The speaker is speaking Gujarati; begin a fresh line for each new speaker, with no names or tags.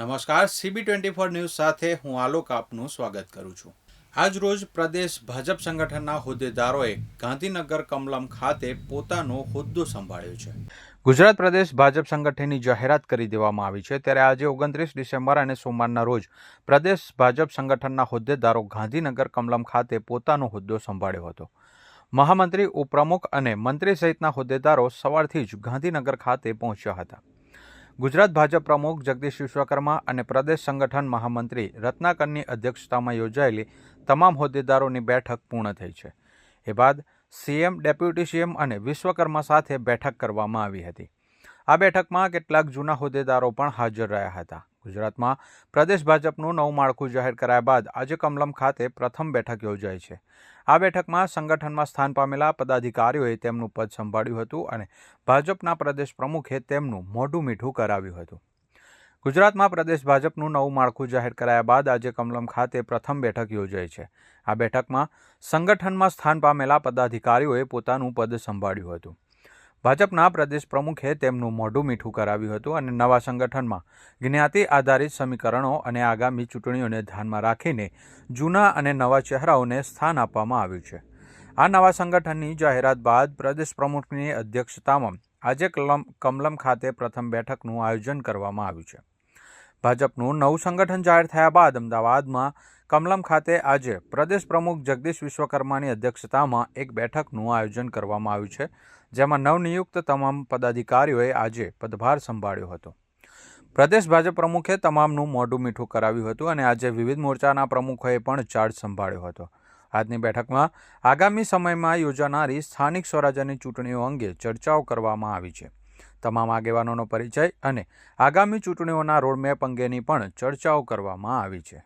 નમસ્કાર સીબી ટ્વેન્ટી ફોર ન્યૂઝ સાથે હું આલોક આપનું સ્વાગત કરું છું. આજ રોજ પ્રદેશ ભાજપ સંગઠનના હોદ્દેદારોએ ગાંધીનગર કમલમ ખાતે પોતાનો હોદ્દો સંભાળ્યો છે. ગુજરાત પ્રદેશ ભાજપ સંગઠનની જાહેરાત કરી દેવામાં આવી છે. ત્યારે આજે ઓગણત્રીસ ડિસેમ્બર અને સોમવારના રોજ પ્રદેશ ભાજપ સંગઠનના હોદ્દેદારો ગાંધીનગર કમલમ ખાતે પોતાનો હોદ્દો સંભાળ્યો હતો. મહામંત્રી, ઉપપ્રમુખ અને મંત્રી સહિતના હોદ્દેદારો સવારથી જ ગાંધીનગર ખાતે પહોંચ્યા હતા. ગુજરાત ભાજપ પ્રમુખ જગદીશ વિશ્વકર્મા અને પ્રદેશ સંગઠન મહામંત્રી રત્નાકરની અધ્યક્ષતામાં યોજાયેલી તમામ હોદ્દેદારોની બેઠક પૂર્ણ થઈ છે. એ બાદ સીએમ, ડેપ્યુટી સીએમ અને વિશ્વકર્મા સાથે બેઠક કરવામાં આવી હતી. આ બેઠકમાં કેટલાક જૂના હોદ્દેદારો પણ હાજર રહ્યા હતા. ગુજરાતમાં પ્રદેશ ભાજપનું નવું માળખું જાહેર કરાયા બાદ આજે કમલમ ખાતે પ્રથમ બેઠક યોજાઈ છે. આ બેઠકમાં સંગઠનમાં સ્થાન પામેલા પદાધિકારીઓએ તેમનું પદ સંભાળ્યું હતું અને ભાજપના પ્રદેશ પ્રમુખે તેમનું મોઢું મીઠું કરાવ્યું હતું. ગુજરાતમાં પ્રદેશ ભાજપનું નવું માળખું જાહેર કરાયા બાદ આજે કમલમ ખાતે પ્રથમ બેઠક યોજાઈ છે. આ બેઠકમાં સંગઠનમાં સ્થાન પામેલા પદાધિકારીઓએ પોતાનું પદ સંભાળ્યું હતું. ભાજપના પ્રદેશ પ્રમુખે તેમનું મોઢું મીઠું કરાવ્યું હતું અને નવા સંગઠનમાં જ્ઞાતિ આધારિત સમીકરણો અને આગામી ચૂંટણીઓને ધ્યાનમાં રાખીને જૂના અને નવા ચહેરાઓને સ્થાન આપવામાં આવ્યું છે. આ નવા સંગઠનની જાહેરાત બાદ પ્રદેશ પ્રમુખની અધ્યક્ષતામાં આજે કલમ, કમલમ ખાતે પ્રથમ બેઠકનું આયોજન કરવામાં આવ્યું છે. ભાજપનું નવું સંગઠન જાહેર થયા બાદ અમદાવાદમાં કમલમ ખાતે આજે પ્રદેશ પ્રમુખ જગદીશ વિશ્વકર્માની અધ્યક્ષતામાં એક બેઠકનું આયોજન કરવામાં આવ્યું છે, જેમાં નવનિયુક્ત તમામ પદાધિકારીઓએ આજે પદભાર સંભાળ્યો હતો. પ્રદેશ ભાજપ પ્રમુખે તમામનું મોઢું મીઠું કરાવ્યું હતું અને આજે વિવિધ મોરચાના પ્રમુખોએ પણ ચાર્જ સંભાળ્યો હતો. આજની બેઠકમાં આગામી સમયમાં યોજાનારી સ્થાનિક સ્વરાજ્યની ચૂંટણીઓ અંગે ચર્ચાઓ કરવામાં આવી છે. તમામ આગેવાનોનો પરિચય અને આગામી ચૂંટણીઓના રોડમેપ અંગેની પણ ચર્ચાઓ કરવામાં આવી છે.